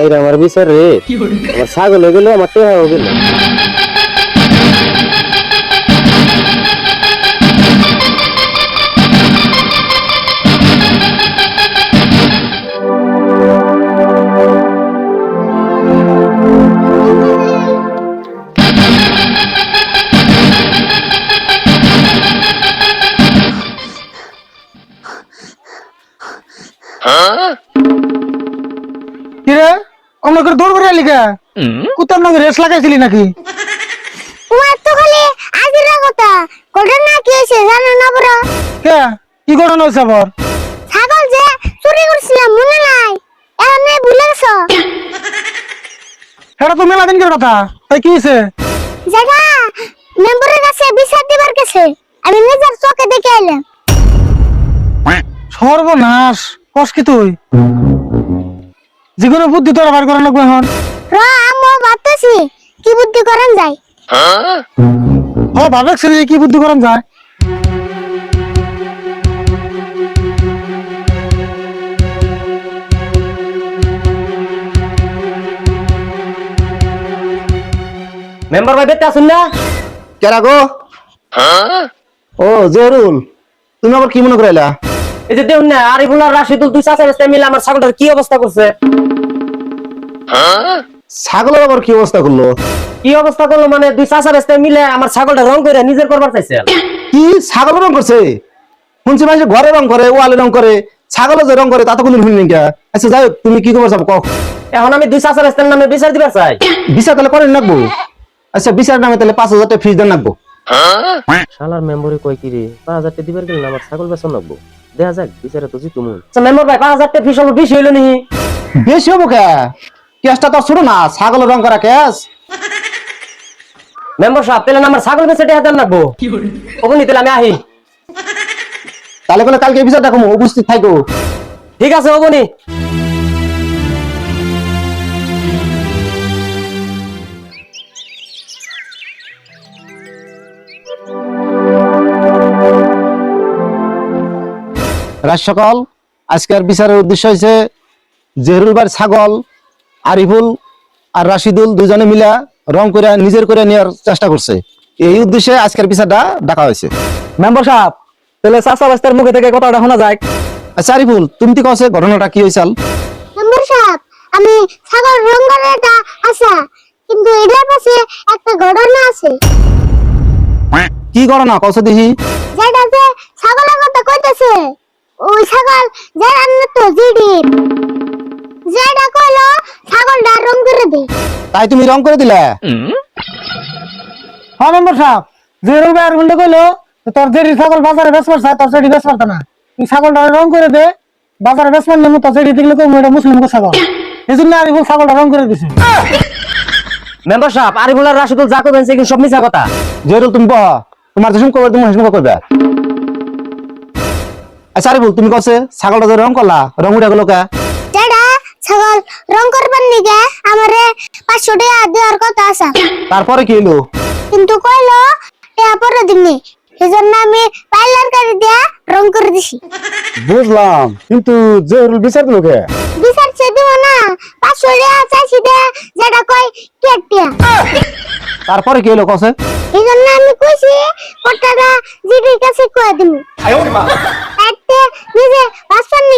এই রে আমার বিচার রে। আমার ছাগল হয়ে গেল আমার টেহা হয়ে গেল। কিরে? অন্য করে দৌড় করে লিখা কুত্তার নাকি রেস লাগাইছিলি নাকি? তোমার তো খালি? আজিরা কথা? ঘটনা কি হয়েছে? জানো না বড় কে? কি ঘটনা হয়েছে আবার? ছাগল যে চুরি করছিলাম মনে নাই? এখন নেই ভুলে গেছো? এটা তো মেলা দিনকের কথা। তাই কি হয়েছে? যেটা মেম্বারের কাছে বিচার দিবার গেছে আমি নিজের চোখে দেখে এলাম। সর্বনাশ। কস কি তুই? যেগুলো বুদ্ধি তোরা বার করা লাগবে এখন। র আম্মু ভাবতেছি কি বুদ্ধি করেন যায়? ও ভাবেক কি বুদ্ধি করান যায়? মেম্বার ভাই বেতে আসুন না? কেরা গো? ও জেরুল তুমি আবার কি মনে করাইলা? এই যে দেখুন না আরিফুল আর রাশিদুল দুই চাচা রাস্তায় মিলে আমার ছাগলটার কি অবস্থা করছে? ছাগলের আবার কি অবস্থা করল? কি অবস্থা করল মানে দুই চাচা রাস্তায় মিলে আমার ছাগলটা রং করে নিজের করবার চাইছে। কি? ছাগল রং করছে? শুনছি মানুষ ঘরে রং করে ওয়ালে রং করে ছাগল যে রং করে তা তো কোনদিন শুনিনি কে? আচ্ছা যাই হোক, তুমি কি খবর চাবো? কও। এখন আমি দুই চাচা রাস্তার নামে বিচার দিবার চাই। বিচার তাহলে করেন রাখব আচ্ছা বিচার নামে তাহলে পাঁচ হাজার টাকা ফিস দেন রাখব শালার মেম্বরে কয় কি রে? পাঁচ হাজার টাকা দিবার গেলে আমার ছাগল বেচন লাগবো দেখা যাক বিচারে তো জিতুমু। আচ্ছা মেম্বার ভাই পাঁচ হাজার টাকা ফিস বেশি হইল নি? বেশি হব কে? কেসটা তো শুরু না ছাগল রং করা কেস। মেম্বার সাহেব তাহলে আমার ছাগল বেচে টাকা দেন লাগবো। ওগুনি তাহলে আমি আহি। তাহলে কোনো কালকে বিচার দেখো উপস্থিত থাকো ঠিক আছে ওগুনি রাজ সকাল আজকের বিচারের উদ্দেশ্য হয়েছে জেহরুল ছাগল আরিফুল আর রাশিদুল দুজনে মিলা রং করে নিজের করে নেওয়ার চেষ্টা করছে। এই উদ্দেশ্যে আজকের বিচারটা ডাকা হয়েছে। মেম্বার সাহেব তাহলে চাষা রাস্তার মুখে থেকে কথাটা শোনা যায়। আচ্ছা আরিফুল তুমি তো কছে ঘটনাটা কি হয়েছিল মেম্বার সাহেব আমি ছাগল রং করে এটা আশা কিন্তু এটার পাশে একটা ঘটনা আছে। কি ঘটনা? কছে দেখি। যেটা যে ছাগলের কথা কইতেছে। ওই ছাগল যে রান্না তো জিডি। যেটা কইলো ছাগলটা রং করে দে। তাই তুমি রং করে দিলে? হ্যাঁ মেম্বার সাহেব যে রুবে আর গুন্ডে কইলো তোর ছাগল বাজারে বেচ পারছে তোর সেটি বেচ পারত না। তুই ছাগলটা রং করে দে বাজারে তোর দেখলে কই এটা মুসলিম ছাগল। এই জন্য আর ছাগলটা রং করে দিছে। মেম্বার সাহেব আরিফুল আর রাশিদুল যা করবেন সেগুলো সব মিছা কথা। জেহরুল তুমি বহ তোমার দেশম করবে তুমি হেসম করবে আচ্ছা আরিফুল তুমি কছে ছাগলটা যে রং করলা রং উঠে গেল কে? যেটা ছাগল রং করবার নিগে আমারে পাঁচশো টাকা দেওয়ার কথা আছে। তারপরে কি হলো কিন্তু কইলো টাকা পরে দিমনি সেজন্য আমি পার্লার গাড়ি দিয়া রং করে দিছি। বুঝলাম কিন্তু জেহরুল বিচার দিল কে? বিচার সে দিব না। পাঁচশো টাকা চাইছি দে যেটা কয় কেটিয়া তারপরে কি হলো কছে এই জন্য আমি কইছি কথাটা জিডির কাছে কয়ে দিমু। మీదే వస్తాను